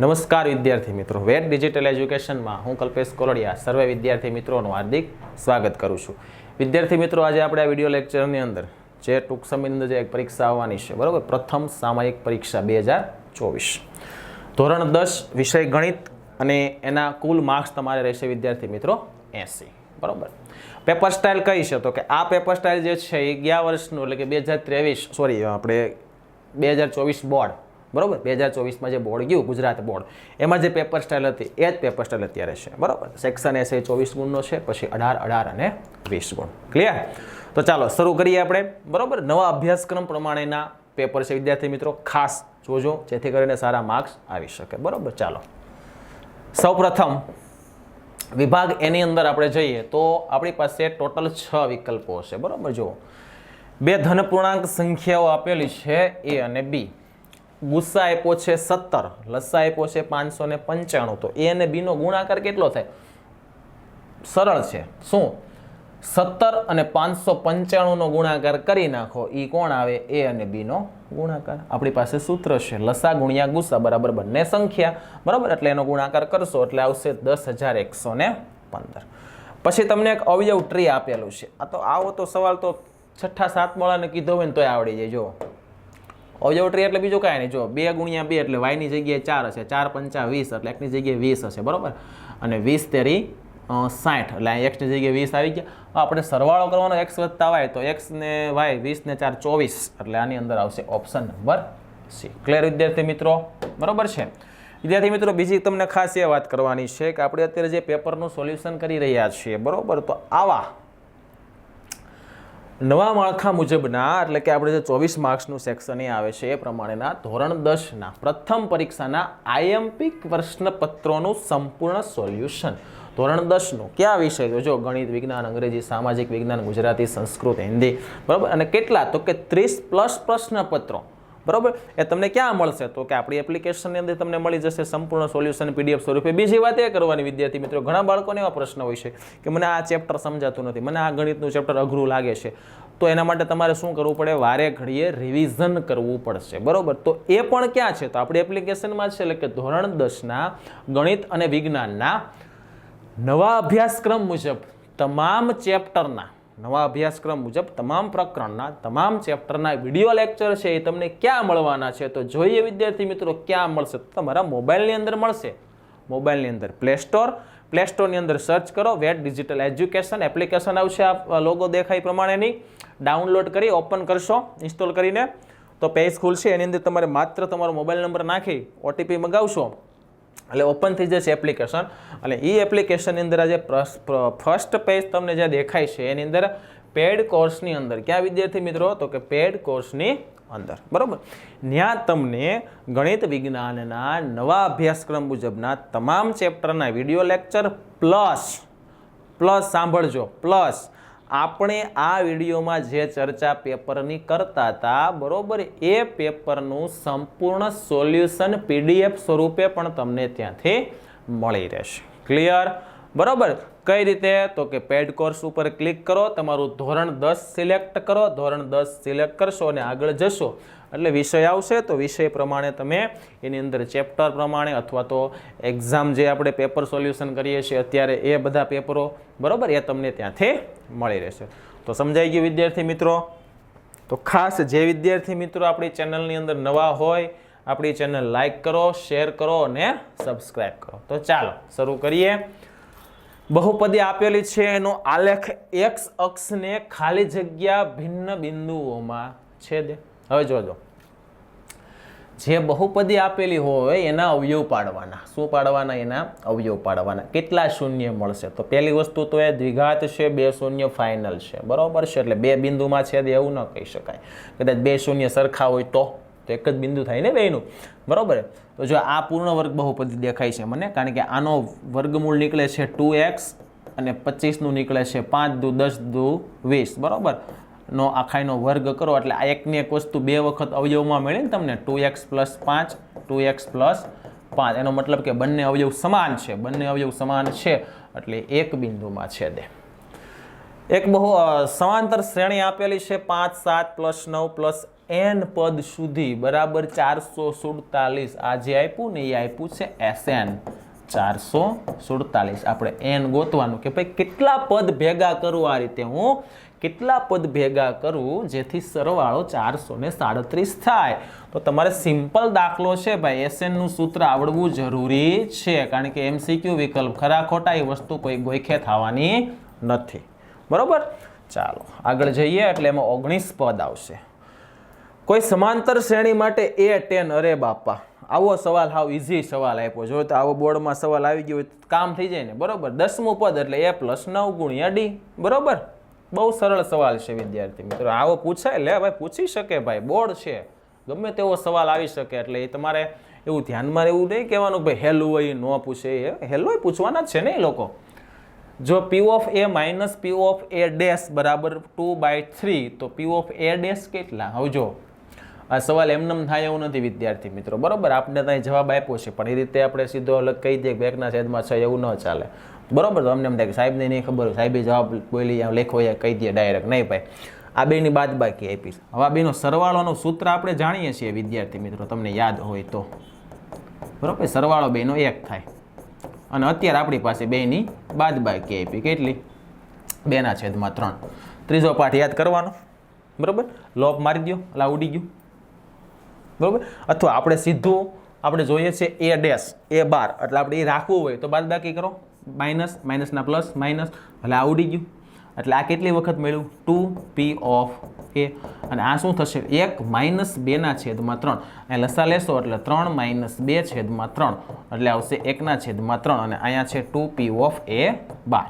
નમસ્કાર વિદ્યાર્થી મિત્રો. વેટ ડિજિટલ એજ્યુકેશનમાં હું કલ્પેશ કોરડિયા સર્વે વિદ્યાર્થી મિત્રોનું હાર્દિક સ્વાગત કરું છું. વિદ્યાર્થી મિત્રો, આજે આપણે આ વીડિયો લેક્ચરની અંદર જે ટૂંક સમયની અંદર જે એક પરીક્ષા આવવાની છે, બરાબર? પ્રથમ સામાયિક પરીક્ષા બે હજાર ચોવીસ. ધોરણ દસ, વિષય ગણિત અને એના કુલ માર્ક્સ તમારે રહેશે વિદ્યાર્થી મિત્રો એંસી. બરાબર? પેપર સ્ટાઇલ કઈ છે? તો કે આ પેપર સ્ટાઇલ જે છે એ ગયા વર્ષનું, એટલે કે બે હજાર ત્રેવીસ, સોરી, આપણે બે હજાર ચોવીસ બોર્ડ બરાબર? બે હજાર ચોવીસમાં જે બોર્ડ ગયું, ગુજરાત બોર્ડ, એમાં જે પેપર સ્ટાઇલ હતી, એ જ પેપર સ્ટાઇલ અત્યારે છે. બરાબર? સેક્શન એસ એ ચોવીસ ગુણનો છે, પછી અઢાર અઢાર અને વીસ ગુણ. ક્લિયર તો ચાલો, શરૂ કરીએ આપણે. બરાબર? નવા અભ્યાસક્રમ પ્રમાણેના પેપર છે. વિદ્યાર્થી મિત્રો, ખાસ જોજો, જેથી કરીને સારા માર્ક્સ આવી શકે. બરાબર? ચાલો. સૌપ્રથમ, વિભાગ એની અંદર આપણે જઈએ, તો આપણી પાસે ટોટલ છ વિકલ્પો છે. બરાબર? જુઓ. બે ધનપૂર્ણાંક સંખ્યાઓ આપેલી છે, એ અને બી. ગુસ્સા આપ્યો છે સત્તર, લસ્સા આપ્યો છે પાંચસો ને પંચાણું. તો એ અને બીનો ગુણાકાર કેટલો થાય? સરળ છે. શું? સત્તર અને પાંચસો પંચાણુંનો ગુણાકાર કરી નાખો. એ કોણ આવે? એ અને બીનો ગુણાકાર. આપણી પાસે સૂત્ર છે. લસા ગુણ્યા ગુસ્સા બરાબર બંને સંખ્યા. બરાબર? એટલે એનો ગુણાકાર કરશો એટલે આવશે દસ હજાર એકસો ને પંદર. પછી તમને એક અવયવ ટ્રી આપેલું છે. આ તો આવો તો સવાલ તો છઠ્ઠા, સાત મોળાને કીધો હોય ને તોય આવડી જાય. જો અવયવ એટલે બીજું કાંઈ નહીં. જો, બે ગુણ્યા બે એટલે વાયની જગ્યાએ ચાર હશે. ચાર પંચા વીસ એટલે એકની જગ્યાએ વીસ હશે. બરાબર? અને વીસ તેરી સાઠ. એટલે અહીં એક્સની જગ્યાએ વીસ આવી ગયા. આપણે સરવાળો કરવાનો એક્સ વધતા વાય તો એક્સ ને વાય વીસ ને ચાર, ચોવીસ. એટલે આની અંદર આવશે ઓપ્શન નંબર સી ક્લિયર વિદ્યાર્થી મિત્રો? બરાબર છે? વિદ્યાર્થી મિત્રો, બીજી તમને ખાસ એ વાત કરવાની છે કે આપણે અત્યારે જે પેપરનું સોલ્યુશન કરી રહ્યા છીએ, બરાબર? તો આવા નવા માળખા મુજબના, એટલે કે આપણે જે ચોવીસ માર્ક્સનું સેક્શન એ આવે છે, એ પ્રમાણેના ધોરણ દસના પ્રથમ પરીક્ષાના આઈએમપી પ્રશ્નપત્રોનું સંપૂર્ણ સોલ્યુશન. ધોરણ દસનું કયા વિષય? તો જો ગણિત, વિજ્ઞાન, અંગ્રેજી, સામાજિક વિજ્ઞાન, ગુજરાતી, સંસ્કૃત, હિન્દી, બરાબર? અને કેટલા? તો કે ત્રીસ પ્લસ પ્રશ્નપત્રો. બરાબર? એ તમને ક્યાં મળશે? તો કે આપણી એપ્લિકેશનની અંદર તમને મળી જશે સંપૂર્ણ સોલ્યુશન પીડીએફ સ્વરૂપે. બીજી વાત એ કરવાની, વિદ્યાર્થી મિત્રો, ઘણા બાળકોને એવા પ્રશ્ન હોય છે કે મને આ ચેપ્ટર સમજાતું નથી, મને આ ગણિતનું ચેપ્ટર અઘરું લાગે છે. તો એના માટે તમારે શું કરવું પડે? વારે ઘડીએ રિવિઝન કરવું પડશે. બરાબર? તો એ પણ ક્યાં છે? તો આપણી એપ્લિકેશનમાં છે, એટલે કે ધોરણ દસના ગણિત અને વિજ્ઞાનના નવા અભ્યાસક્રમ મુજબ તમામ ચેપ્ટરના નવા અભ્યાસક્રમ મુજબ તમામ પ્રકરણના, તમામ ચેપ્ટરના વીડિયો લેક્ચર છે એ તમને ક્યાં મળવાના છે? તો જોઈએ વિદ્યાર્થી મિત્રો, ક્યાં મળશે? તમારા મોબાઈલની અંદર મળશે. મોબાઈલની અંદર પ્લે સ્ટોર પ્લે સ્ટોરની અંદર સર્ચ કરો વેટ ડિજિટલ એજ્યુકેશન એપ્લિકેશન આવશે આ લોગો દેખાય પ્રમાણેની. ડાઉનલોડ કરી, ઓપન કરશો, ઇન્સ્ટોલ કરીને. તો પેજ ખુલશે, એની અંદર તમારે માત્ર તમારો મોબાઈલ નંબર નાખી ઓટીપી મગાવશો. એટલે ઓપન થઈ જશે એપ્લિકેશન અને એ એપ્લિકેશનની અંદર આજે ફર્સ્ટ પેજ તમને જે દેખાય છે, એની અંદર પેડ કોર્સની અંદર. ક્યાં વિદ્યાર્થી મિત્રો? તો કે પેડ કોર્સની અંદર. બરાબર? ત્યાં તમને ગણિત વિજ્ઞાનના નવા અભ્યાસક્રમ મુજબના તમામ ચેપ્ટરના વીડિયો લેક્ચર પ્લસ પ્લસ સાંભળજો પ્લસ આપણે આ વિડીયોમાં જે ચર્ચા પેપરની કરતા હતા, બરોબર, એ પેપરનું સંપૂર્ણ સોલ્યુશન પીડીએફ સ્વરૂપે પણ તમને ત્યાંથી મળી રહેશે. ક્લિયર બરાબર? કઈ રીતે? તો કે પેડ કોર્સ ઉપર ક્લિક કરો, તમારું ધોરણ દસ સિલેક્ટ કરો, ધોરણ દસ સિલેક્ટ કરશો અને આગળ જશો. એટલે વિષય આવશે તો વિષય પ્રમાણે તમે એની અંદર ચેપ્ટર પ્રમાણે અથવા તો એક્ઝામ જે આપણે પેપર સોલ્યુશન કરીએ છીએ, અત્યારે એ બધા પેપરો બરાબર, એ તમને ત્યાંથી મળી રહેશે. તો સમજાઈ ગયું વિદ્યાર્થી મિત્રો? તો ખાસ જે વિદ્યાર્થી મિત્રો આપણી ચેનલની અંદર નવા હોય, આપણી ચેનલ લાઈક કરો, શેર કરો અને સબસ્ક્રાઈબ કરો. તો ચાલો, શરૂ કરીએ. બહુપદી આપેલી છે, એનો આલેખ એક્સ અક્ષને ખાલી જગ્યા ભિન્ન બિંદુઓમાં છેદે. હવે જોજો જે બહુપદી આપેલી હોય એના અવયવ પાડવાના. શું પાડવાના? એના અવયવ પાડવાના. કેટલા શૂન્ય મળશે? તો પહેલી વસ્તુ તો એ દ્વિઘાત છે, બે શૂન્ય ફાઇનલ છે. બરાબર છે? એટલે બે બિંદુમાં છે એવું ન કહી શકાય. કદાચ બે શૂન્ય સરખા હોય તો. તો એક જ બિંદુ થાય ને બેનું બરાબર તો જો આ પૂર્ણ વર્ગ બહુપદી દેખાય છે મને, કારણ કે આનો વર્ગમૂળ નીકળે છે ટુ એક્સ અને પચીસનું નીકળે છે પાંચ દુ દસ દુ વીસ. બરોબર? નો આખાયનો વર્ગ કરો એટલે આ એકની એક વસ્તુ બે વખત અવયવમાં મળે ને તમને ટુ એક્સ પ્લસ પાંચ, ટુ એક્સ પ્લસ પાંચ. એનો મતલબ કે બંને અવયવ સમાન છે, બંને અવયવ સમાન છે, એટલે એક બિંદુમાં છે દે એક બહુ સમાંતર શ્રેણી આપેલી છે, પાંચ, સાત પ્લસ નવ પ્લસ એન પદ સુધી. બરાબર ચારસો સુડતાલીસ. આ જે આપ્યું ને એ આપ્યું છે એસ એન ચારસો સુડતાલીસ. આપણે એન ગોતવાનું કે ભાઈ કેટલા પદ ભેગા કરું આ રીતે હું? કેટલા પદ ભેગા કરું જેથી સરવાળો ચારસો ને સાડત્રીસ થાય? તો તમારે સિમ્પલ દાખલો છે ભાઈ એસએનનું સૂત્ર આવડવું જરૂરી છે, કારણ કે એમસીક્યુ વિકલ્પ ખરા ખોટા એ વસ્તુ કોઈ ગોઈખે થવાની નથી. બરોબર? ચાલો, આગળ જઈએ એટલે એમાં ઓગણીસ પદ આવશે. કોઈ સમાંતર શ્રેણી માટે એ ટેન અરે બાપા, આવો સવાલ હાવ ઇઝી સવાલ આપ્યો. જો તો આવો બોર્ડમાં સવાલ આવી ગયો હોય કામ થઈ જાય ને. બરોબર? દસમું પદ એટલે એ પ્લસ નવ ગુણ્યા ડી બરોબર? બહુ સરળ સવાલ છે, વિદ્યાર્થી મિત્રો. આવો પૂછાય, લે ભાઈ, પૂછી શકે ભાઈ, બોર્ડ છે. ગમે તેવો સવાલ આવી શકે, એટલે એ તમારે એવું ધ્યાનમાં એવું નહીં, કહેવાનું ભાઈ હેલું હોય ન પૂછે એ. હેલું પૂછવાના છે ને એ લોકો. જો P of A minus P of A dash બરાબર ટુ બાય થ્રી તો પી ઓફ એ ડેશ કેટલા? આવજો આ સવાલ એમનેમ થાય એવું નથી, વિદ્યાર્થી મિત્રો. બરાબર? આપણે ત્યાં જવાબ આપ્યો છે, પણ એ રીતે આપણે સીધો અલગ કહી દઈએ કે એકના છેદમાં છે એવું ન ચાલે. બરોબર, તો અમને એમ થાય કે સાહેબને નહીં ખબર હોય, સાહેબે જવાબ બોલી લેખો એ કહી દે ડાયરેક્ટ નહીં ભાઈ. આ બેની બાદ બાકી આપીશ હવે આ બેનો સરવાળોનું સૂત્ર આપણે જાણીએ છીએ, વિદ્યાર્થી મિત્રો, તમને યાદ હોય તો. બરોબર, સરવાળો બેનો એક થાય. અને અત્યારે આપણી પાસે બેની બાદ બાકી આપી. કેટલી? બેના છેદમાં ત્રણ. ત્રીજો પાઠ યાદ કરવાનો. બરોબર? લોપ મારી દો એટલે ઉડી ગયું. બરોબર? અથવા આપણે સીધું આપણે જોઈએ છે એ ડેશ, એ બાર. એટલે આપણે એ રાખવું હોય તો બાદ બાકી કરો. માઇનસ માઇનસના પ્લસ માઇનસ એટલે આવડી ગયું. એટલે આ કેટલી વખત મળ્યું? ટુ પી ઓફ એ અને આ શું થશે? એક માઇનસ બેના છેદમાં ત્રણ. અહીં લસા લેશો એટલે ત્રણ માઇનસ બે છેદમાં ત્રણ. એટલે આવશે એકના છેદમાં ત્રણ અને અહીંયા છે ટુ પી ઓફ એ બાર.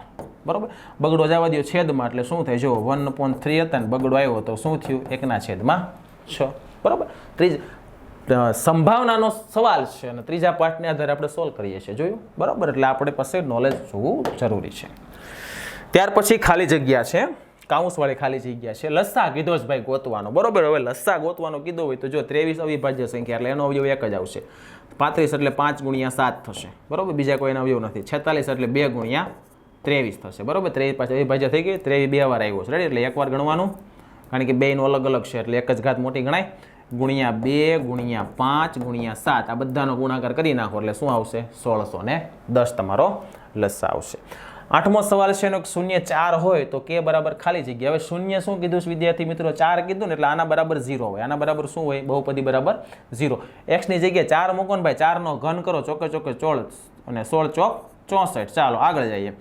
બરાબર? બગડો જવા દો છેદમાં એટલે શું થાય? જો વન પોઈન્ટ થ્રી હતા ને બગડો આવ્યો તો શું થયું? એકના છેદમાં છ. બરાબર? ત્રીજ સંભાવનાનો સવાલ છે અને ત્રીજા પાર્ટને આધારે આપણે સોલ્વ કરીએ છીએ. જોયું? બરાબર? એટલે આપણે પાસે નોલેજ હોવું જરૂરી છે. ત્યાર પછી ખાલી જગ્યા છે. કાઉન્સવાળી ખાલી જગ્યા છે. લસ્સા કીધો જ ભાઈ ગોતવાનો. બરોબર? હવે લસ્સા ગોતવાનો કીધો હોય તો જો ત્રેવીસ અવિભાજ્ય સંખ્યા એટલે એનો અવયવ એક જ આવશે. પાંત્રીસ એટલે પાંચ ગુણ્યા સાત થશે. બરોબર? બીજા કોઈના અવયવ નથી. છેતાલીસ એટલે બે ગુણ્યા ત્રેવીસ થશે. બરોબર? ત્રેવીસ પાછળ અવિભાજ્ય થઈ ગઈ ત્રેવીસ બે વાર આવ્યો છે. રેડી એટલે એકવાર ગણવાનું. કારણ કે બેનું અલગ અલગ છે. એટલે એક જ ઘાત મોટી ગણાય. ગુણ્યા બે, ગુણ્યા પાંચ, ગુણ્યા સાત. આ બધાનો ગુણાકાર કરી નાખો એટલે શું આવશે? સોળસો ને દસ તમારો લસ્સા આવશે. આઠમો સવાલ છે, એનો શૂન્ય ચાર હોય તો કે બરાબર ખાલી જગ્યા. હવે શૂન્ય શું કીધું? વિદ્યાર્થી મિત્રો, ચાર કીધું ને એટલે આના બરાબર ઝીરો હોય. આના બરાબર શું હોય? બહુપદી બરાબર ઝીરો. એક્સની જગ્યાએ ચાર મૂકો ને ભાઈ, ચારનો ઘન કરો, ચોકે ચોકે ચોળ અને સોળ ચોક ચોસઠ. ચાલો, આગળ જઈએ.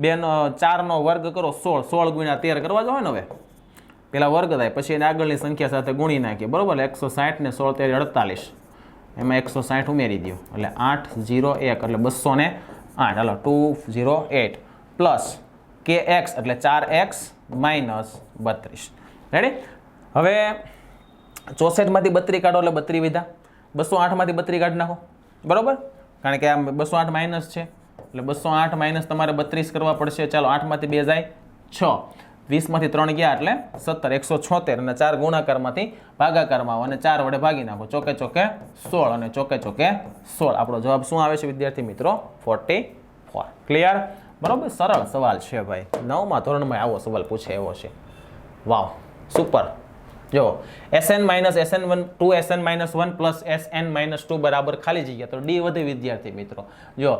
બેનો ચારનો વર્ગ કરો, સોળ. સોળ ગુણ્યા તેર કરવા જો ને હવે? પેલા વર્ગ થાય, પછી એને આગળની સંખ્યા સાથે ગુણી નાખીએ. બરાબર? એકસો સાઠને સોળ તેર અડતાલીસ. એમાં એકસો સાઠ ઉમેરી દો એટલે આઠ જીરો એક, એટલે બસો ને આઠ. હાલો, ટુ ઝીરો એટ પ્લસ કે એક્સ, એટલે ચાર એક્સ માઇનસ બત્રીસ. રેડી હવે ચોસઠમાંથી બત્રી કાઢો એટલે બત્રી વિધા. બસો આઠમાંથી બત્રી કાઢી નાખો. બરાબર? કારણ કે આ બસો આઠ માઇનસ છે. એટલે બસો આઠ માઇનસ તમારે બત્રીસ કરવા પડશે. ચાલો, આઠમાંથી બે જાય છ. વીસમાંથી ત્રણ ગયા એટલે સત્તર, એકસો છોતેર અને ચાર ગુણાકારમાંથી ભાગાકારમાં અને ચાર વડે ભાગી નાખો. ચોકે ચોકે સોળ અને ચોકે ચોકે સોળ. આપણો જવાબ શું આવે છે વિદ્યાર્થી મિત્રો? ફોર્ટી ફોર ક્લિયર બરાબર? સરળ સવાલ છે ભાઈ. નવમાં ધોરણમાં આવો સવાલ પૂછે એવો છે. વાવ સુપર જો S N minus S N one two S N minus one plus S N minus two બરાબર ખાલી જગ્યા. તો ડી વધે વિદ્યાર્થી મિત્રો. જો,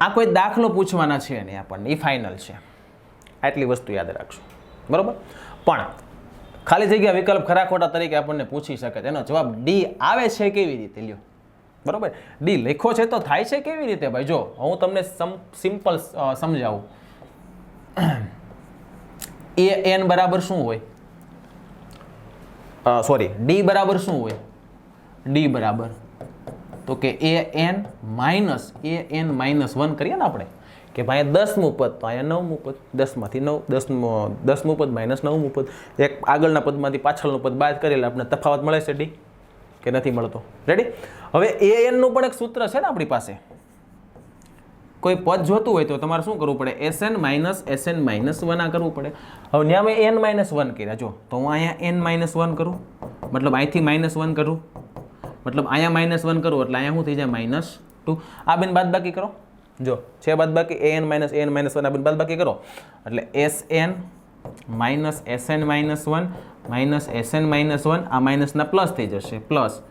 આ કોઈ દાખલો પૂછવાના છે નહીં આપણને. એ ફાઇનલ છે. આટલી વસ્તુ યાદ રાખજો બરાબર? પણ ખાલી જગ્યા વિકલ્પ ખરા ખોટા તરીકે આપણને પૂછી શકે તેનો જવાબ ડી આવે છે કેવી રીતે? લ્યો. બરાબર? ડી લેખો છે તો થાય છે કેવી રીતે? ભાઈ, જો, હું તમને સિમ્પલ સમજાવું. એ એન બરાબર શું હોય? સોરી ડી બરાબર શું હોય? ડી બરાબર. તો કે A N minus A N minus one કરીએ ને આપણે? કે ભાઈ દસમું પદ, તો અહીંયા નવમું પદ, દસમાંથી નવ, દસમું દસમું પદ માઇનસ નવમું પદ. એક આગળના પદમાંથી પાછળનું પદ બાદ કરેલા આપણે તફાવત મળે છે ડી કે નથી મળતો? રેડી હવે એ એનનું પણ એક સૂત્ર છે ને આપણી પાસે. કોઈ પદ જોતું હોય તો તમારે શું કરવું પડે? S N minus S N minus one આ કરવું પડે. હવે ત્યાં મેં એન માઇનસ વન કર્યા. જો, તો હું અહીંયા એન માઇનસ વન કરું? મતલબ અહીંથી માઇનસ વન કરું? મતલબ અહીંયા માઇનસ વન કરું, એટલે અહીંયા શું થઈ જાય? માઇનસ ટુ આ બેન બાદ બાકી કરો. જો, છે બાદ બાકી A N minus N minus one. આપણે બાદ બાકી કરો. એટલે S N minus S N minus one, minus S N minus one, આ માઇનસના પ્લસ થઈ જશે. Plus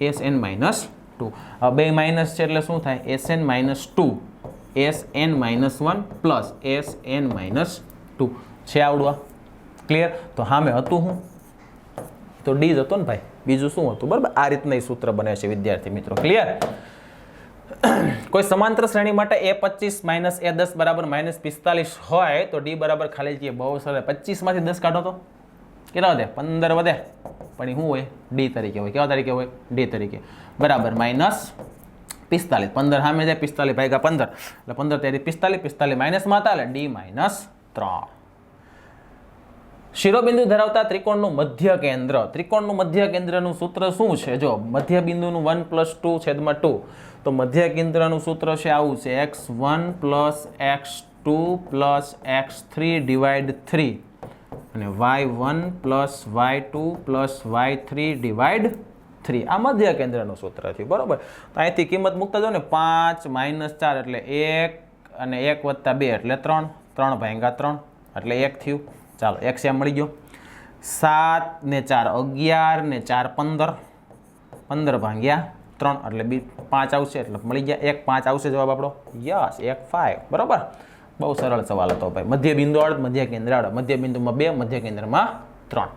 S N minus two. બે માઇનસ છે એટલે શું થાય? S N minus two. S N minus one plus S N minus two. છે આવડવા? ક્લિયર? તો હા મેં હતું હું. તો ડી જ હતો ને ભાઈ. બીજું શું હતું? બરાબર? આ રીતના એ સૂત્ર બને છે વિદ્યાર્થી મિત્રો. ક્લિયર? કોઈ સમાંતર શ્રેણી માટે એ પચીસ માઇનસ એ દસ બરાબર માઇનસ પિસ્તાલીસ હોય તો ડી બરાબર ખાલી જગ્યાએ બહુ સરળ પચીસમાંથી દસ કાઢો તો કેટલા વધે પંદર વધે પણ એ શું હોય ડી તરીકે હોય કેવા તરીકે હોય ડી તરીકે બરાબર માઇનસ પિસ્તાલીસ પંદર સામે જાય પિસ્તાલીસ ભાગ્યા પંદર એટલે પંદર ત્યાંથી પિસ્તાલીસ પિસ્તાલીસ માઇનસમાં હતા એટલે ડી માઇનસ ત્રણ શિરોબિંદુ ધરાવતા ત્રિકોણનું મધ્ય કેન્દ્ર. ત્રિકોણનું મધ્ય કેન્દ્રનું સૂત્ર શું છે? જો મધ્ય બિંદુનું વન પ્લસ ટુ છેદમાં ટુ, તો મધ્ય કેન્દ્રનું સૂત્ર છે આવું છે. X one plus X two plus X three divide three. અને Y one plus Y two plus Y three divide three. આ મધ્ય કેન્દ્રનું સૂત્ર થયું. બરાબર? તો અહીંથી કિંમત મૂકતા જાઓ ને પાંચ માઇનસ ચાર એટલે એક અને એક વત્તા બે એટલે ત્રણ. ત્રણ ભાંગા ત્રણ એટલે એક થયું. ચાલો, એક સેમ મળી ગયો. સાત ને ચાર અગિયાર ને ચાર પંદર. પંદર ભાંગ્યા ત્રણ, એટલે બી પાંચ આવશે, એટલે મળી ગયા. એક પાંચ આવશે જવાબ આપણો? યસ, એક ફાઇવ બરાબર? બહુ સરળ સવાલ હતો ભાઈ. મધ્ય બિંદુ અડ મધ્ય કેન્દ્ર અડ મધ્ય બિંદુમાં બે, મધ્ય કેન્દ્રમાં ત્રણ.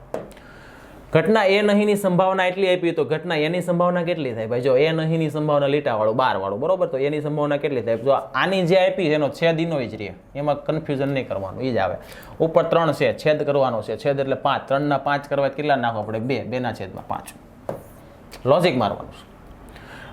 ઘટના એ નહીંની સંભાવના એટલી આપી તો ઘટના એની સંભાવના કેટલી થાય? ભાઈ જો એ નહીંની સંભાવના લીટાવાળું, બારવાળું, બરોબર? તો એની સંભાવના કેટલી થાય? જો આની જે આપી છે એનો છેદ ઈનો જ રહે. એમાં કન્ફ્યુઝન નહીં કરવાનું એ જ આવે. ઉપર ત્રણ છે, છેદ કરવાનો છે. છેદ એટલે પાંચ. ત્રણના પાંચ કરવા કેટલા નાખવા પડે? બે. બેના છેદમાં પાંચ. લોજિક મારવાનું. છે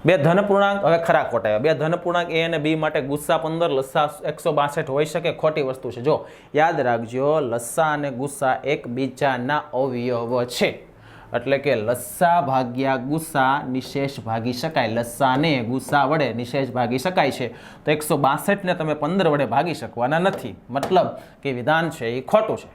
બે ધન પૂર્ણાંક, હવે ખરા ખોટા બે ધન પૂર્ણાંક એ અને બી માટે ગુસ્સા પંદર, લસ્સા એકસો બાસઠ હોઈ શકે, ખોટી વસ્તુ છે. જો, યાદ રાખજો, લસ્સા અને ગુસ્સા એકબીજાના અવયવ છે. એટલે કે લસ્સા ભાગ્યા ગુસ્સા નિશેષ ભાગી શકાય. લસ્સાને ગુસ્સા વડે નિશેષ ભાગી શકાય છે. તો એકસો બાસઠને તમે પંદર વડે ભાગી શકવાના નથી. મતલબ કે વિધાન છે એ ખોટું છે.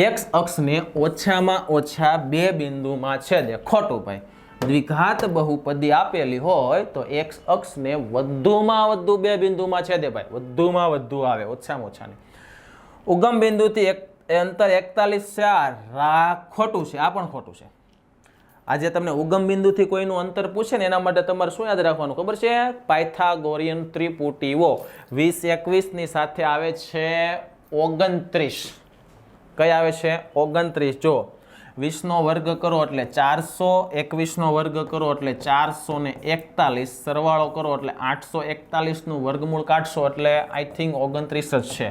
એક્સ અક્ષને ઓછામાં ઓછા બે બિંદુમાં છેદે. ખોટું ભાઈ. દ્વિઘાત બહુપદી આપેલી હોય તો એક્સ અક્ષને વધુમાં વધુ બે બિંદુમાં છેદે ભાઈ. વધુમાં વધુ આવે, ઓછામાં ઓછાની. ઉગમ બિંદુથી એક અંતર એકતાલીસ છે, આ ખોટું છે, આ પણ ખોટું છે. આજે તમને ઉગમ બિંદુથી કોઈનું અંતર પૂછે ને એના માટે તમારે શું યાદ રાખવાનું ખબર છે? પાયથાગોરિયન ત્રિપુટીઓ વીસ એકવીસની સાથે આવે છે ઓગણત્રીસ. કઈ આવે છે? ઓગણત્રીસ. જો વીસનો વર્ગ કરો એટલે ચારસો, એકવીસનો વર્ગ કરો એટલે ચારસો ને એકતાલીસ, સરવાળો કરો એટલે આઠસો એકતાલીસનું વર્ગમૂળ કાઢશો એટલે આઈ થિંક ઓગણત્રીસ જ છે.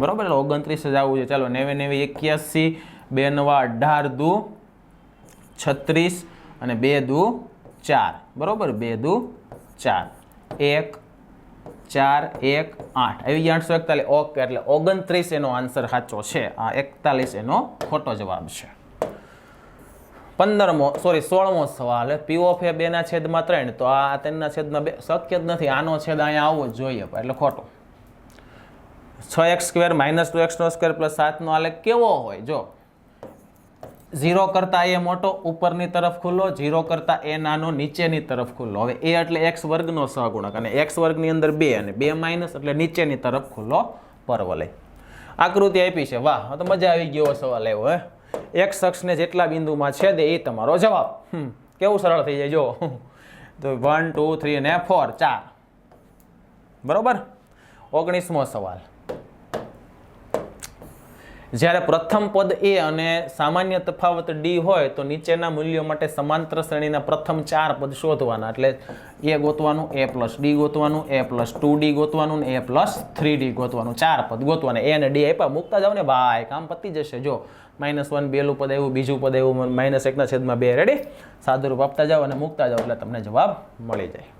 બરાબર? એટલે ઓગણત્રીસ જ આવવું છે. ચાલો, નેવે નેવી એક્યાસી, બે નવા અઢાર દુ છત્રીસ અને બે દુ ચાર. બરાબર? બે દુ ચાર. એક ચાર, એક, આઠ. આવી ગયા આઠસો એકતાલીસ. ઓકે, એટલે ઓગણત્રીસ એનો આન્સર સાચો છે. આ એકતાલીસ એનો ખોટો જવાબ છે. પંદરમો સોરી સોળમો સવાલ. પી ઓફ એ બેના છેદમાં ત્રણ, તો આ તેના છેદમાં બે, શક્ય જ નથી. આનો છેદ અહીંયા આવવો જ જોઈએ એટલે ખોટો. છ એક્સ સ્ક્વેર માઇનસ ટુ એક્સનો સ્ક્વેર પ્લસ સાતનો આલેખ કેવો હોય? જો, ઝીરો કરતાં એ મોટો, ઉપરની તરફ ખુલ્લો, ઝીરો કરતાં એ નાનો, નીચેની તરફ ખુલ્લો. હવે એ એટલે એક્સ વર્ગનો સહગુણક, અને એક્સ વર્ગની અંદર બે, અને બે માઇનસ એટલે નીચેની તરફ ખુલ્લો પરવલય. આકૃતિ આપી છે. વાહ તો મજા આવી ગયો સવાલ એવો, હે. એક શખ્સને જેટલા બિંદુમાં છે દે એ તમારો જવાબ. કેવું સરળ થઈ જાય, જો. તો વન ટુ થ્રી અને ફોર ચાર. બરોબર? ઓગણીસમો સવાલ. જ્યારે પ્રથમ પદ એ અને સામાન્ય તફાવત ડી હોય તો નીચેના મૂલ્યો માટે સમાંતર શ્રેણીના પ્રથમ ચાર પદ શોધવાના. એટલે એ ગોતવાનું એ પ્લસ ડી ગોતવાનું એ પ્લસ ટુ ડી ગોતવાનું ને એ પ્લસ થ્રી ડી ગોતવાનું. ચાર પદ ગોતવાના. એ અને ડી આપ્યા. મૂકતા જાવ ને ભાઈ, કામ પતી જશે. જો માઇનસ વન બેલું પદ આવ્યું, બીજું પદ આવ્યું માઇનસ એકના છેદમાં બે. રેડી સાદુરૂપ આપતા જાઓ અને મૂકતા જાઓ એટલે તમને જવાબ મળી જાય.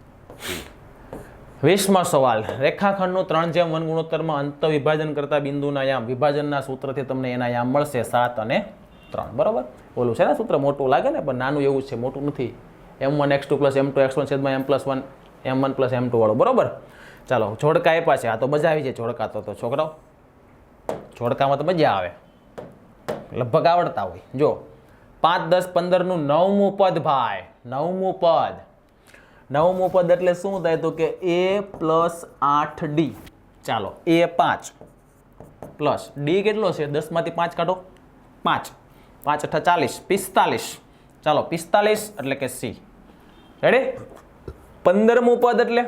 વીસમો સવાલ. રેખાખંડનું ત્રણ જેમ વન ગુણોત્તરમાં અંત વિભાજન કરતા બિંદુના યામ. વિભાજનના સૂત્રથી તમને એના યામ મળશે સાત અને ત્રણ. બરાબર? ઓલું છે ને સૂત્ર? મોટું લાગે ને, પણ નાનું એવું છે. મોટું નથી. M one, X two plus M two, X one છેદમાં M plus one, M one plus M two વાળું. બરાબર? ચાલો, જોડકા આપ્યા છે. આ તો મજા આવી જાય જોડકા તો તો છોકરાઓ. જોડકામાં તો મજા આવે. લગભગ આવડતા હોય. જો, પાંચ, દસ, પંદરનું નવમું પદ ભાઈ. નવમું પદ. નવમું પદ એટલે શું થાય? તો કે એ પ્લસ આઠ ડી ચાલો એ પાંચ. પ્લસ ડી કેટલો છે? દસમાંથી પાંચ કાઢો. પાંચ. પાંચ અઠા ચાલીસ. પિસ્તાલીસ. ચાલો, પિસ્તાલીસ એટલે કે સી રેડી પંદરમું પદ એટલે?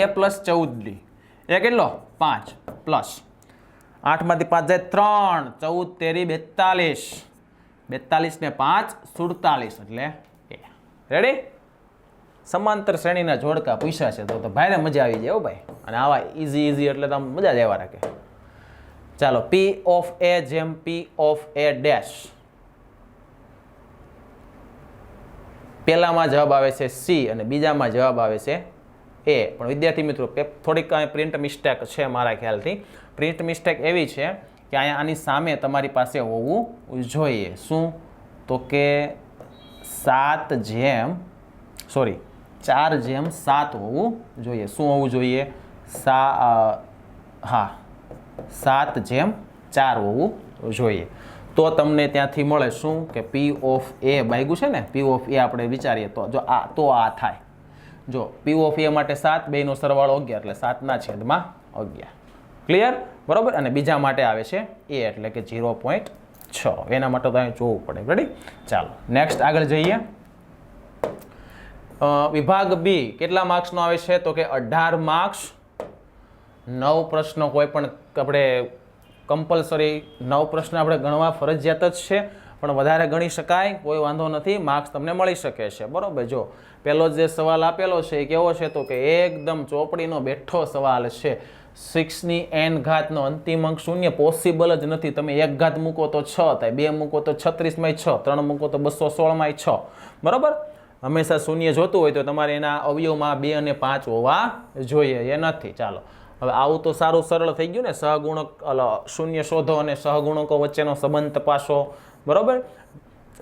એ પ્લસ ચૌદ ડી એ કેટલો? પાંચ. પ્લસ આઠમાંથી પાંચ જાય ત્રણ. ચૌદ તેરી બેતાલીસ. બેતાલીસ ને પાંચ, સુડતાલીસ એટલે રેડી સમાંતર શ્રેણીના જોડકા પૂછ્યા છે તો તો ભાઈને મજા આવી જાય હો ભાઈ. અને આવા ઇઝી ઇઝી એટલે તો મજા જ આવ્યા રાખે. ચાલો પી ઓફ એ જેમ પી ઓફ એ ડેશ પહેલામાં જવાબ આવે છે સી અને બીજામાં જવાબ આવે છે એ પણ વિદ્યાર્થી મિત્રો થોડીક પ્રિન્ટ મિસ્ટેક છે મારા ખ્યાલથી. પ્રિન્ટ મિસ્ટેક એવી છે કે અહીંયા આની સામે તમારી પાસે હોવું જોઈએ. શું? તો કે સાત જેમ સોરી ચાર જેમ સાત હોવું જોઈએ. શું હોવું જોઈએ? સા હા. સાત જેમ ચાર હોવું જોઈએ. તો તમને ત્યાંથી મળે શું? કે પી ઓફ એ બાયગું છે ને? પી ઓફ એ આપણે વિચારીએ તો, જો આ, તો આ થાય. જો પી ઓફ એ માટે સાત બેનો સરવાળો અગિયાર, એટલે સાતના છેદમાં અગિયાર. ક્લિયર બરાબર? અને બીજા માટે આવે છે એ એટલે કે ઝીરો પોઈન્ટ છ. એના માટે તો અહીં જોવું પડે. રેડી ચાલો. નેક્સ્ટ આગળ જઈએ. વિભાગ બી કેટલા માર્ક્સનો આવે છે? તો કે અઢાર માર્ક્સ, નવ પ્રશ્નો કોઈ પણ આપણે કમ્પલસરી નવ પ્રશ્ન આપણે ગણવા ફરજિયાત જ છે. પણ વધારે ગણી શકાય, કોઈ વાંધો નથી, માર્ક્સ તમને મળી શકે છે. બરોબર, જો પહેલો જે સવાલ આપેલો છે એ કેવો છે? તો કે એકદમ ચોપડીનો બેઠો સવાલ છે. સિક્સની એન ઘાતનો અંતિમ અંક શૂન્ય પોસિબલ જ નથી. તમે એક ઘાત મૂકો તો છ થાય, બે મૂકો તો છત્રીસમાંય છ, ત્રણ મૂકો તો બસો સોળમાંય છ. બરોબર? હંમેશા શૂન્ય જોતું હોય તો તમારે એના અવયવમાં બે અને પાંચ હોવા જોઈએ. એ નથી. ચાલો. હવે આવું તો સારું સરળ થઈ ગયું ને. સહગુણક શૂન્ય શોધો અને સહગુણકો વચ્ચેનો સંબંધ તપાસો. બરાબર?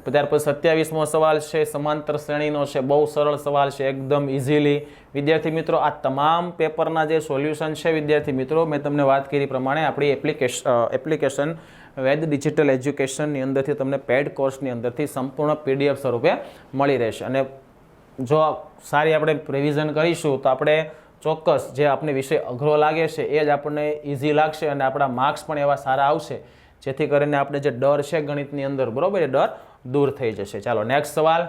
ત્યાર પછી સત્યાવીસમો સવાલ છે. સમાંતર શ્રેણીનો છે. બહુ સરળ સવાલ છે. એકદમ ઇઝીલી વિદ્યાર્થી મિત્રો, આ તમામ પેપરના જે સોલ્યુશન છે, વિદ્યાર્થી મિત્રો, મેં તમને વાત કરી પ્રમાણે આપણી એપ્લિકેશન એપ્લિકેશન વેદ ડિજિટલ એજ્યુકેશનની અંદરથી તમને પેડ કોર્સની અંદરથી સંપૂર્ણ પીડીએફ સ્વરૂપે મળી રહેશે. અને જો સારી આપણે રિવિઝન કરીશું તો આપણે ચોક્કસ જે આપણે વિષય અઘરો લાગે છે એ જ આપણને ઇઝી લાગશે અને આપણા માર્ક્સ પણ એવા સારા આવશે, જેથી કરીને આપણે જે ડર છે ગણિતની અંદર, બરોબર એ ડર દૂર થઈ જશે. ચાલો નેક્સ્ટ સવાલ.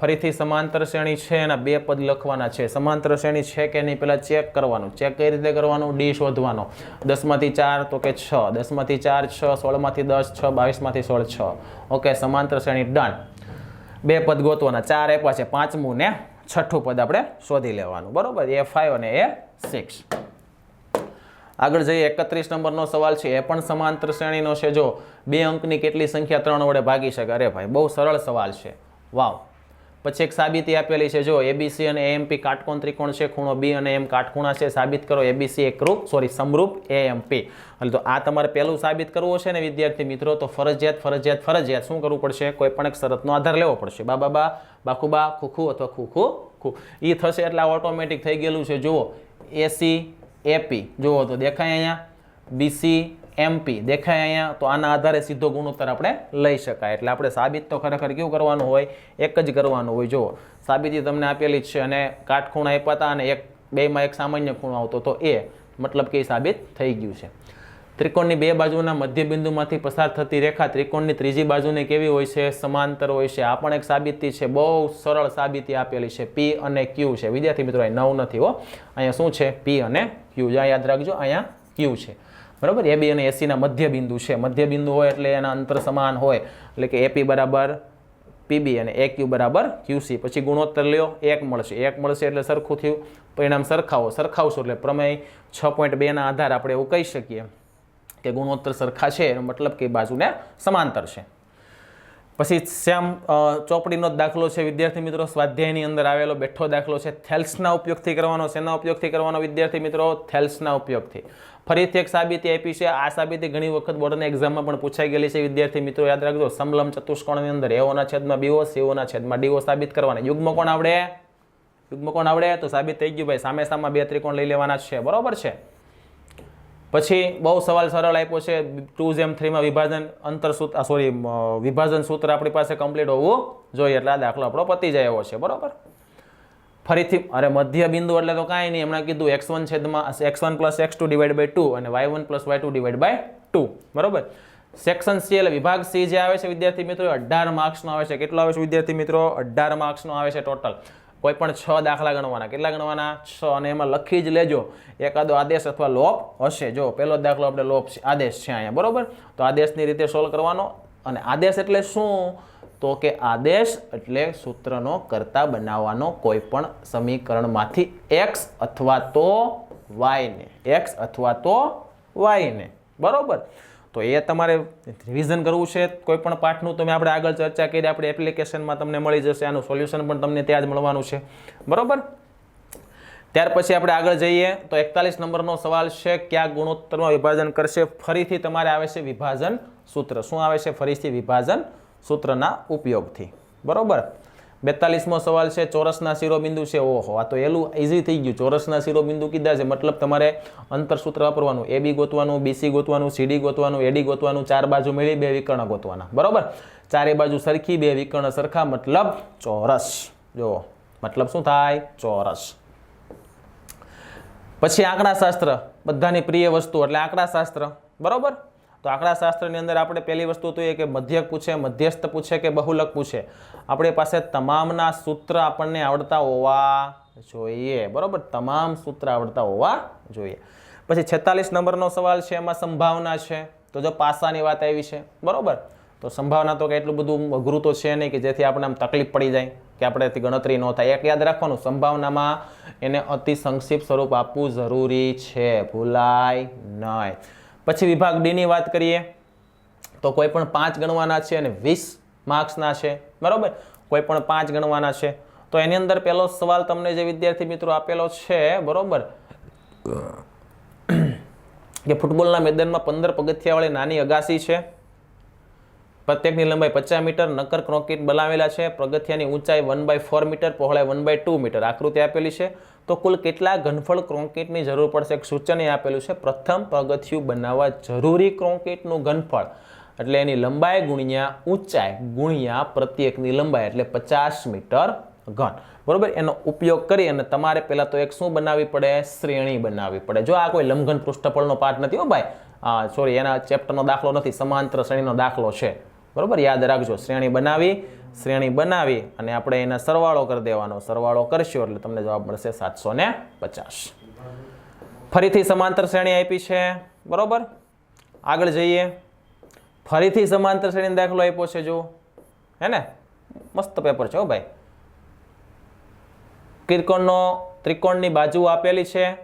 ફરીથી સમાંતર શ્રેણી છે એના બે પદ લખવાના છે. સમાંતર શ્રેણી છે કે નહીં પહેલાં ચેક કરવાનું. ચેક કઈ રીતે કરવાનું? ડી શોધવાનો. દસમાંથી ચાર તો કે છ. દસમાંથી ચાર છ, સોળમાંથી દસ છ, બાવીસમાંથી સોળ છ. ઓકે સમાંતર શ્રેણી ડન બે પદ ગોતવાના. ચાર આપ્યા છે. પાંચમું ને છઠ્ઠું પદ આપણે શોધી લેવાનું. બરોબર? એ ફાઇવ અને એ સિક્સ આગળ જઈએ. એકત્રીસ નંબરનો સવાલ છે. એ પણ સમાંતર શ્રેણીનો છે. જો બે અંકની કેટલી સંખ્યા ત્રણ વડે ભાગી શકે? અરે ભાઈ, બહુ સરળ સવાલ છે. વાવ. પછી એક સાબિતી આપેલી છે, જો એબીસી અને એએમપી કાટકોણ ત્રિકોણ છે, ખૂણો બી અને એમ કાટખૂણા છે, સાબિત કરો એબીસી એકરૂપ સોરી સમરૂપ એએમપી એટલે તો આ તમારે પહેલું સાબિત કરવું છે ને, વિદ્યાર્થી મિત્રો, તો ફરજિયાત ફરજિયાત ફરજિયાત શું કરવું પડશે? કોઈ પણ એક શરતનો આધાર લેવો પડશે. બા બાબા બાકુબા ખુખુ અથવા ખુખુ, ખુ. એ થશે એટલે ઓટોમેટિક થઈ ગયેલું છે. જુઓ એસી એપી જુઓ તો દેખાય અહીંયા. બીસી એમપી દેખાય અહીંયા તો આના આધારે સીધો ગુણોત્તર આપણે લઈ શકાય. એટલે આપણે સાબિત તો ખરેખર કેવું કરવાનું હોય? એક જ કરવાનું હોય. જુઓ, સાબિતી તમને આપેલી જ છે અને કાટખૂણા આપ્યા હતા અને એક, બેમાં એક સામાન્ય ખૂણો આવતો તો એ મતલબ કે એ સાબિત થઈ ગયું છે. ત્રિકોણની બે બાજુના મધ્ય બિંદુમાંથી પસાર થતી રેખા ત્રિકોણની ત્રીજી બાજુને કેવી હોય છે? સમાંતર હોય છે. આ પણ એક સાબિતી છે. બહુ સરળ સાબિતી આપેલી છે. પી અને ક્યુ છે. વિદ્યાર્થી મિત્રો, અહીં નવ નથી હો. અહીંયા શું છે? પી અને ક્યુ યાદ રાખજો, અહીંયા ક્યુ છે. બરાબર? એબી અને એસીના મધ્ય બિંદુ છે. મધ્ય બિંદુ હોય એટલે એના અંતર સમાન હોય. એટલે કે એપી બરાબર પીબી અને એ ક્યુ બરાબર ક્યુસી પછી ગુણોત્તર લ્યો, એક મળશે. એક મળશે એટલે સરખું થયું. પરિણામ સરખાવો. સરખાવશો એટલે પ્રમેય છ પોઈન્ટ બેના આધાર આપણે એવું કહી શકીએ કે ગુણોત્તર સરખા છે. એનો મતલબ કે બાજુને સમાંતર છે. પછી શ્યામ ચોપડીનો દાખલો છે. વિદ્યાર્થી મિત્રો, સ્વાધ્યાયની અંદર આવેલો બેઠો દાખલો છે. થેલ્સના ઉપયોગથી કરવાનો, શેના ઉપયોગથી કરવાનો વિદ્યાર્થી મિત્રો? થેલ્સના ઉપયોગથી. ફરીથી એક સાબિતી આપી છે. આ સાબિતી ઘણી વખત બોર્ડના એક્ઝામમાં પણ પૂછાઈ ગયેલી છે. વિદ્યાર્થી મિત્રો, યાદ રાખજો, સમલમ ચતુષ્કોણની અંદર એઓના છેદમાં બીઓ, સીઓના છેદમાં ડીઓ સાબિત કરવાના. યુગ્મ કોણ આવડે? યુગ્મ કોણ આવડે? તો સાબિત થઈ ગયું ભાઈ, સામે સામા બે ત્રિકોણ લઈ લેવાના છે. બરોબર છે? પછી બહુ સવાલ સરળ આપ્યો છે. ટુ જેમ થ્રીમાં વિભાજન અંતર સૂત્ર સોરી વિભાજન સૂત્ર આપણી પાસે કમ્પ્લીટ હોવું જોઈએ. એટલે આ દાખલો આપણો પતી જાય એવો છે. બરોબર? ફરીથી, અરે મધ્ય બિંદુ એટલે તો કાંઈ નહીં. એમણે કીધું એક્સ વન છેદમાં X one plus X two divide by two અને Y one plus Y two divide by two. બરોબર? સેક્શન સી એટલે વિભાગ સી જે આવે છે, વિદ્યાર્થી મિત્રો અઢાર માર્ક્સનો આવે છે. કેટલો આવે છે, વિદ્યાર્થી મિત્રો? અઢાર માર્ક્સનો આવે છે ટોટલ. કોઈ પણ છ દાખલા ગણવાના. કેટલા ગણવાના? છ. અને એમાં લખી જ લેજો. એકાદો આદેશ અથવા લોપ હશે. જો, પહેલો દાખલો આપણે લોપ આદેશ છે અહીંયા. બરાબર? તો આદેશની રીતે સોલ્વ કરવાનો. અને આદેશ એટલે શું? તો કે આદેશ એટલે સૂત્રનો કરતા બનાવવાનો કોઈ પણ સમીકરણમાંથી એક્સ અથવા તો વાયને એક્સ અથવા તો વાયને બરાબર? તો એ તમારે રિવિઝન કરવું છે કોઈ પણ પાઠનું. તમે આપણે આગળ ચર્ચા કરી, આપણે એપ્લિકેશનમાં તમને મળી જશે. આનું સોલ્યુશન પણ તમને ત્યાં જ મળવાનું છે. બરાબર? ત્યાર પછી આપણે આગળ જઈએ. તો એકતાલીસ નંબરનો સવાલ છે, કયા ગુણોત્તરમાં વિભાજન કરશે? ફરીથી તમારે આવે છે વિભાજન સૂત્ર. શું આવે છે? ફરીથી વિભાજન સૂત્રના ઉપયોગથી. બરોબર? બેતાલીસમો સવાલ છે, ચોરસના શિરોબિંદુ છે, ઓહો, આ તો એલું ઇઝી થઈ ગયું. ચોરસના શિરોબિંદુ કીધા છે, મતલબ તમારે અંતર સૂત્ર વાપરવાનું એ બી ગોતવાનું બીસી ગોતવાનું સીડી ગોતવાનું એડી ગોતવાનું, ચાર બાજુ મેળી, બે વિકર્ણ ગોતવાના. બરાબર? ચારે બાજુ સરખી, બે વિકર્ણ સરખા, મતલબ ચોરસ. જો, મતલબ શું થાય? ચોરસ. પછી આંકડાશાસ્ત્ર, બધાની પ્રિય વસ્તુ, એટલે આંકડાશાસ્ત્ર. બરોબર? તો આંકડાશાસ્ત્રની અંદર આપણે પહેલી વસ્તુ તો એ કે મધ્યક પૂછે, મધ્યસ્થ પૂછે કે બહુલક પૂછે? આપણી પાસે તમામના સૂત્ર આપણને આવડતા હોવા જોઈએ. બરાબર? તમામ સૂત્ર આવડતા હોવા જોઈએ. પછી છેતાલીસ નંબરનો સવાલ છે, એમાં સંભાવના છે. તો જો પાસાની વાત આવી છે, બરાબર? તો સંભાવના તો કે એટલું બધું અઘરું તો છે નહીં કે જેથી આપણે આમ તકલીફ પડી જાય કે આપણેથી ગણતરી ન થાય. એક યાદ રાખવાનું, સંભાવનામાં એને અતિ સંક્ષિપ્ત સ્વરૂપ આપવું જરૂરી છે. ભૂલાય નહીં. પછી વિભાગ ડીની વાત કરીએ, તો કોઈ પણ પાંચ ગણવાના છે અને વીસ માર્ક્સના છે, બરાબર? કોઈ પણ પાંચ ગણવાના છે. તો એની અંદર પહેલો સવાલ તમને જે વિદ્યાર્થી મિત્રો આપેલો છે, બરાબર? કે ફૂટબોલના મેદાનમાં પંદર પગથિયાવાળી નાની અગાસી છે. પ્રત્યેકની લંબાઈ પચાસ મીટર, નક્કર ક્રોકેટ બનાવેલા છે. પગથિયાની ઊંચાઈ વન બાય ફોર મીટર, પહોળાઈ વન બાય ટુ મીટર. આકૃતિ આપેલી છે. તો કુલ કેટલા ઘનફળ ક્રોકેટની જરૂર પડશે? એક સૂચન આપેલું છે. પ્રથમ પગથિયું બનાવવા જરૂરી ક્રોકેટનું ઘનફળ. એટલે એની લંબાઈ ગુણ્યા ઊંચાઈ ગુણ્યા પ્રત્યેકની લંબાઈ, એટલે પચાસ મીટર ઘન. બરાબર? એનો ઉપયોગ કરી અને તમારે પહેલાં તો એક શું બનાવવી પડે? શ્રેણી બનાવવી પડે. જો આ કોઈ લંઘન પૃષ્ઠફળનો પાઠ નથી હો ભાઈ. સોરી એના ચેપ્ટરનો દાખલો નથી. સમાંતર શ્રેણીનો દાખલો છે. બરોબર? યાદ રાખજો, શ્રેણી બનાવી શ્રેણી બનાવી અને આપણે એના સરવાળો કરી દેવાનો. સરવાળો કરશો એટલે તમને જવાબ મળશે સાતસો ને પચાસ. ફરીથી સમાંતર શ્રેણી આપી છે. બરાબર? આગળ જઈએ. ફરીથી સમાંતર શ્રેણી દાખલો આપ્યો છે જો હે ને? મસ્ત પેપર છે હો ભાઈ. ત્રિકોણનો ત્રિકોણની બાજુ આપેલી છે.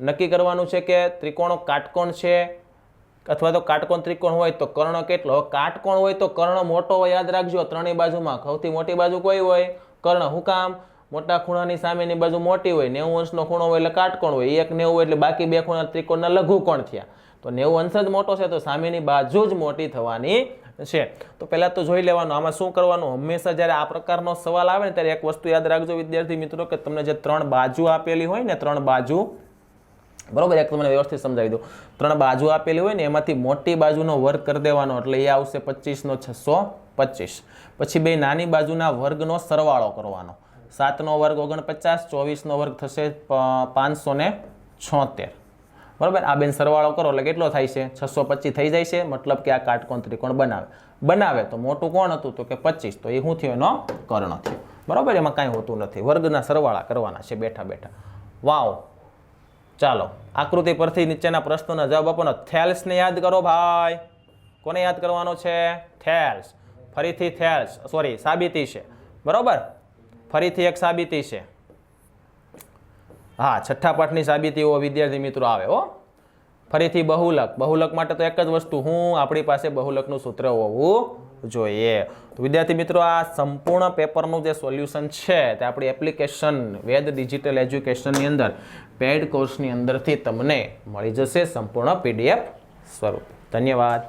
નક્કી કરવાનું છે કે ત્રિકોણો કાટકોણ છે અથવા તો કાટકોણ ત્રિકોણ હોય તો કર્ણ કેટલો? કાટકોણ હોય તો કર્ણ મોટો હોય, યાદ રાખજો ત્રણેય બાજુમાં. સૌથી મોટી બાજુ કોઈ હોય? કર્ણ. હું કામ? મોટા ખૂણાની સામેની બાજુ મોટી હોય, નેવું અંશનો ખૂણો હોય એટલે કાટકોણ હોય. એક નેવું એટલે બાકી બે ખૂણા ત્રિકોણના લઘુકોણ થયા. તો નેવું અંશ જ મોટો છે, તો સામેની બાજુ જ મોટી થવાની છે. તો પહેલાં તો જોઈ લેવાનું, આમાં શું કરવાનું? હંમેશા જ્યારે આ પ્રકારનો સવાલ આવે ને ત્યારે એક વસ્તુ યાદ રાખજો વિદ્યાર્થી મિત્રો, કે તમને જે ત્રણ બાજુ આપેલી હોય ને ત્રણ બાજુ બરોબર, એક તમને વ્યવસ્થિત સમજાવી દઉં ત્રણ બાજુ આપેલી હોય ને, એમાંથી મોટી બાજુનો વર્ગ કરી દેવાનો, એટલે એ આવશે પચીસનો છસો પચીસ. પછી બે નાની બાજુના વર્ગનો સરવાળો કરવાનો. સાતનો વર્ગ ઓગણપચાસ, ચોવીસનો વર્ગ થશે પાંચસો ને છોતેર. બરાબર? આ બેન સરવાળો કરો, એટલે કેટલો થાય છે? છસો પચીસ થઈ જાય છે, મતલબ કે આ કાટકોણ ત્રિકોણ બનાવે. બનાવે તો મોટું કોણ હતું તો કે પચીસ, તો એ શું થયું? એનો કર્ણ થયો. બરાબર? એમાં કાંઈ હોતું નથી. વર્ગના સરવાળા કરવાના છે બેઠા બેઠા. વાવ! ચાલો, આકૃતિ પરથી નીચેના પ્રશ્નોના જવાબ આપવાનો થેલ્સને યાદ કરો ભાઈ. કોને યાદ કરવાનો છે? થેલ્સ. ફરીથી થેલ્સ. સોરી, સાબિતી છે. બરોબર? ફરીથી એક સાબિતી છે. હા, છઠ્ઠા પાઠની સાબિતીઓ વિદ્યાર્થી મિત્રો આવે, હો. ફરીથી બહુલક. બહુલક માટે તો એક જ વસ્તુ. હું આપણી પાસે બહુલકનું સૂત્ર હોવું જોઈએ. તો વિદ્યાર્થી મિત્રો, આ સંપૂર્ણ પેપરનું જે સોલ્યુશન છે તે આપણી એપ્લિકેશન વેદ ડિજિટલ એજ્યુકેશનની અંદર પેડ કોર્સની અંદરથી તમને મળી જશે સંપૂર્ણ પીડીએફ સ્વરૂપ. ધન્યવાદ.